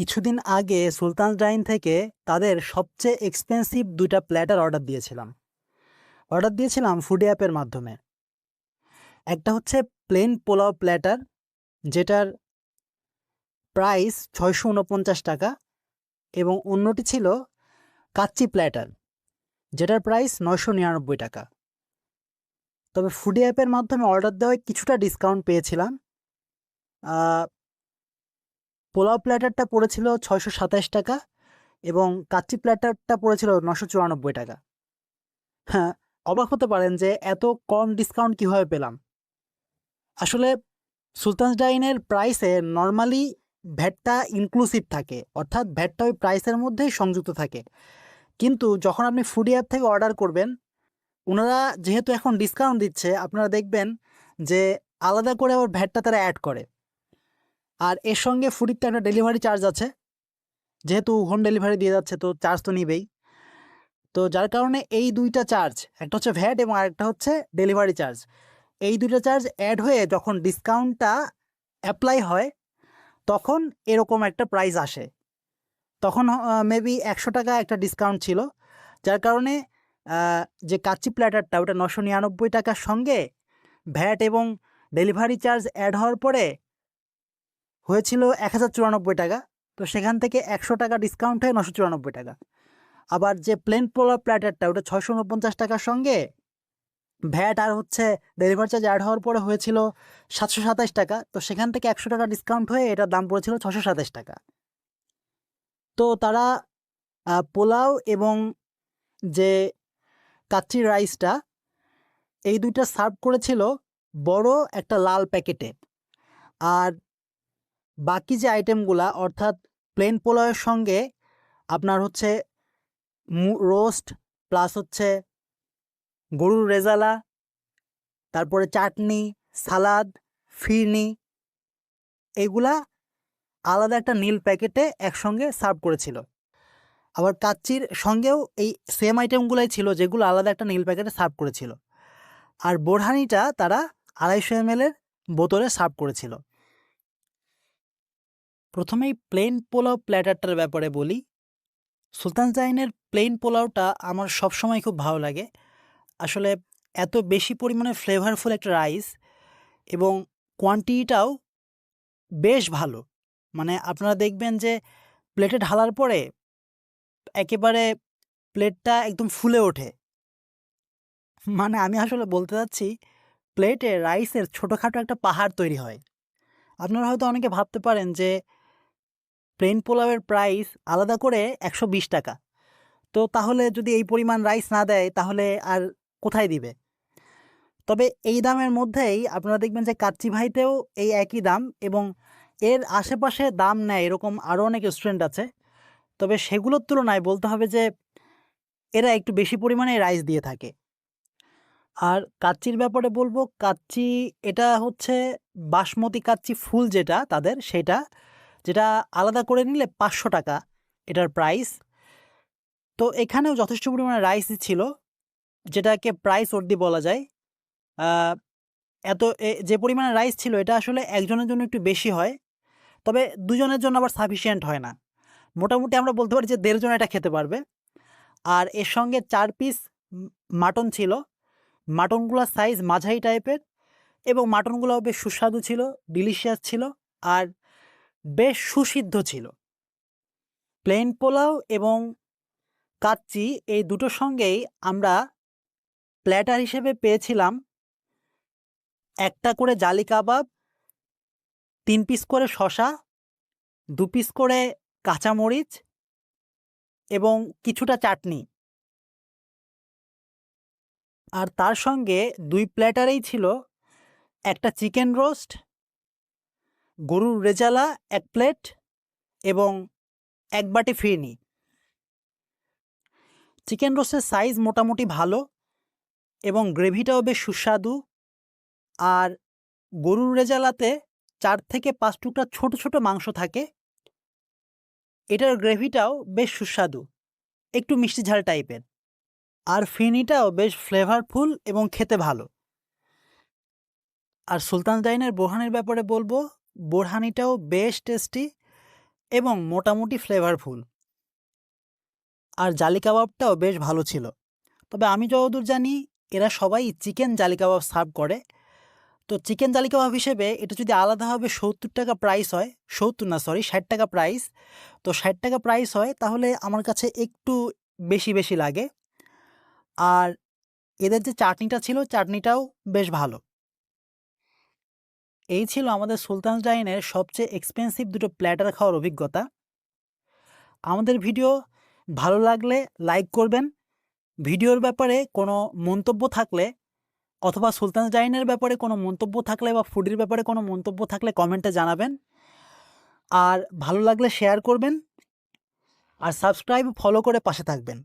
কিছুদিন আগে সুলতান ডাইন থেকে তাদের সবচেয়ে এক্সপেন্সিভ দুইটা প্ল্যাটার অর্ডার দিয়েছিলাম। অর্ডার দিয়েছিলাম ফুডি অ্যাপের মাধ্যমে। একটা হচ্ছে প্লেন পোলাও প্ল্যাটার যেটার প্রাইস ছয়শো উনপঞ্চাশ টাকা, এবং অন্যটি ছিল কাচ্চি প্ল্যাটার যেটার প্রাইস নয়শো নিরানব্বই টাকা। তবে ফুডি অ্যাপের মাধ্যমে অর্ডার দেওয়ায় কিছুটা ডিসকাউন্ট পেয়েছিলাম। পোলাও প্ল্যাটারটা পড়েছিল ছয়শো সাতাশ টাকা এবং কাচ্চি প্ল্যাটারটা পড়েছিল নশো চুরানব্বই টাকা। হ্যাঁ অবাক হতে পারেন যে এত কম ডিসকাউন্ট কীভাবে পেলাম। আসলে সুলতান ডাইনের প্রাইসে নর্মালি ভ্যাটটা ইনক্লুসিভ থাকে, অর্থাৎ ভ্যাটটা ওই প্রাইসের মধ্যেই সংযুক্ত থাকে। কিন্তু যখন আপনি ফুডি অ্যাপ থেকে অর্ডার করবেন ওনারা যেহেতু এখন ডিসকাউন্ট দিচ্ছে, আপনারা দেখবেন যে আলাদা করে ওর ভ্যাটটা তারা অ্যাড করে। আর এর সঙ্গে ফুডির তো একটা ডেলিভারি চার্জ আছে। যেহেতু হোম ডেলিভারি দিয়ে যাচ্ছে, তো চার্জ তো নিবেই। তো যার কারণে এই দুইটা চার্জ একটা হচ্ছে ভ্যাট এবং আরেকটা হচ্ছে ডেলিভারি চার্জ এই দুইটা চার্জ অ্যাড হয়ে যখন ডিসকাউন্টটা অ্যাপ্লাই হয়, তখন এরকম একটা প্রাইস আসে। তখন মেবি একশো টাকা একটা ডিসকাউন্ট ছিল, যার কারণে যে কাচ্চি প্ল্যাটারটা ওটা নশো নিরানব্বই টাকার সঙ্গে ভ্যাট এবং ডেলিভারি চার্জ অ্যাড হওয়ার পরে হয়েছিল এক হাজার চুরানব্বই টাকা। তো সেখান থেকে একশো টাকা ডিসকাউন্ট হয়ে নশো চুরানব্বই টাকা। আবার যে প্লেন পোলার প্ল্যাটারটা ওটা ছয়শো উনপঞ্চাশ টাকার সঙ্গে ভ্যাট আর হচ্ছে ডেলিভারি চার্জ অ্যাড হওয়ার পরে হয়েছিল সাতশো সাতাশ টাকা। তো সেখান থেকে একশো টাকা ডিসকাউন্ট হয়ে এটার দাম পড়েছিল ছশো সাতাশ টাকা। তো তারা পোলাও এবং যে কাচ্চি রাইসটা এই দুইটা সার্ভ করেছিল বড় একটা লাল প্যাকেটে আর বাকি যে আইটেমগুলা অর্থাৎ প্লেন পোলাওয়ের সঙ্গে আপনার হচ্ছে রোস্ট প্লাস হচ্ছে গরুর রেজালা, তারপরে চাটনি, সালাদ, ফিরনি, এগুলা আলাদা একটা নীল প্যাকেটে একসঙ্গে সার্ভ করেছিল। আবার কাচ্চির সঙ্গেও এই সেম আইটেমগুলাই ছিল, যেগুলো আলাদা একটা নীল প্যাকেটে সার্ভ করেছিল। আর বোরহানিটা তারা আড়াইশো এম বোতলে সার্ভ করেছিল। প্রথমেই প্লেন পোলাও প্ল্যাটারটার ব্যাপারে বলি। সুলতান জাইনের প্লেন পোলাওটা আমার সবসময় খুব ভালো লাগে। আসলে এত বেশি পরিমাণে ফ্লেভারফুল একটা রাইস এবং কোয়ান্টিটিটাও বেশ ভালো। মানে আপনারা দেখবেন যে প্লেটে ঢালার পরে একেবারে প্লেটটা একদম ফুলে ওঠে। মানে আমি আসলে বলতে চাচ্ছি প্লেটে রাইসের ছোটোখাটো একটা পাহাড় তৈরি হয়। আপনারা হয়তো অনেকে ভাবতে পারেন যে প্লেন পোলাওয়ের প্রাইস আলাদা করে একশো বিশ টাকা। তো তাহলে যদি এই পরিমাণ রাইস না দেয়, তাহলে আর কোথায় দিবে? তবে এই দামের মধ্যেই আপনারা দেখবেন যে কাচ্চি ভাইতেও এই একই দাম এবং এর আশেপাশে দাম নেয় এরকম আরও অনেক রেস্টুরেন্ট আছে। তবে সেগুলোর তুলনায় বলতে হবে যে এরা একটু বেশি পরিমাণে রাইস দিয়ে থাকে। আর কাচ্চির ব্যাপারে বলব, কাচ্চি এটা হচ্ছে বাসমতি কাচ্চি ফুল যেটা তাদের, সেটা যেটা আলাদা করে নিলে পাঁচশো টাকা, এটার প্রাইস তো এখানেও যথেষ্ট পরিমাণে রাইস ছিল, যেটাকে প্রাইস অর্দি বলা যায়। এত যে পরিমাণে রাইস ছিল, এটা আসলে একজনের জন্য একটু বেশি হয়, তবে দুজনের জন্য আবার সাফিসিয়েন্ট হয় না। মোটামুটি আমরা বলতে পারি যে দেড়জন এটা খেতে পারবে। আর এর সঙ্গে চার পিস মাটন ছিল। মাটনগুলোর সাইজ মাঝারি টাইপের এবং মাটনগুলো বেশ সুস্বাদু ছিল ডিলিশিয়াস ছিল। আর বেশ সুসিদ্ধ ছিল। প্লেন পোলাও এবং কাচ্চি এই দুটোর সঙ্গেই আমরা প্ল্যাটার হিসেবে পেয়েছিলাম। একটা করে জালি কাবাব, তিন পিস করে শশা দু পিস করে কাঁচামরিচ এবং কিছুটা চাটনি। আর তার সঙ্গে দুই প্ল্যাটারেই ছিল একটা চিকেন রোস্ট গরুর রেজালা, এক প্লেট এবং এক বাটি ফিরনি। চিকেন রোস্টের সাইজ মোটামুটি ভালো এবং গ্রেভিটাও বেশ সুস্বাদু। আর গরুর রেজালাতে চার থেকে পাঁচ টুকরা ছোট ছোট মাংস থাকে। এটার গ্রেভিটাও বেশ সুস্বাদু, একটু মিষ্টি ঝাল টাইপের। আর ফিনিটাও বেশ ফ্লেভারফুল এবং খেতে ভালো। আর সুলতান ডাইনের বোরহানির ব্যাপারে বলব বোরহানিটাও বেশ টেস্টি এবং মোটামুটি ফ্লেভারফুল আর জালি কাবাবটাও বেশ ভালো ছিল। তবে আমি যতদূর জানি, এরা সবাই চিকেন জালি কাবাব সার্ভ করে। তো চিকেন জালি কাবাব হিসেবে এটা যদি আলাদাভাবে সত্তর টাকা প্রাইস হয়, সত্তর না সরি ষাট টাকা প্রাইস তো ষাট টাকা প্রাইস হয়, তাহলে আমার কাছে একটু বেশি বেশি লাগে। আর এদের যে চাটনিটা ছিল, চাটনিটাও বেশ ভালো। এই ছিল আমাদের সুলতান ডাইনের সবচেয়ে এক্সপেন্সিভ দুটো প্ল্যাটার খাওয়ার অভিজ্ঞতা। আমাদের ভিডিও ভালো লাগলে লাইক করবেন। ভিডিওর ব্যাপারে কোনো মন্তব্য থাকলে অথবা সুলতান ডাইনের ব্যাপারে কোনো মন্তব্য থাকলে বা ফুডের ব্যাপারে কোনো মন্তব্য থাকলে কমেন্টে জানাবেন। আর ভালো লাগলে শেয়ার করবেন। আর সাবস্ক্রাইব ফলো করে পাশে থাকবেন।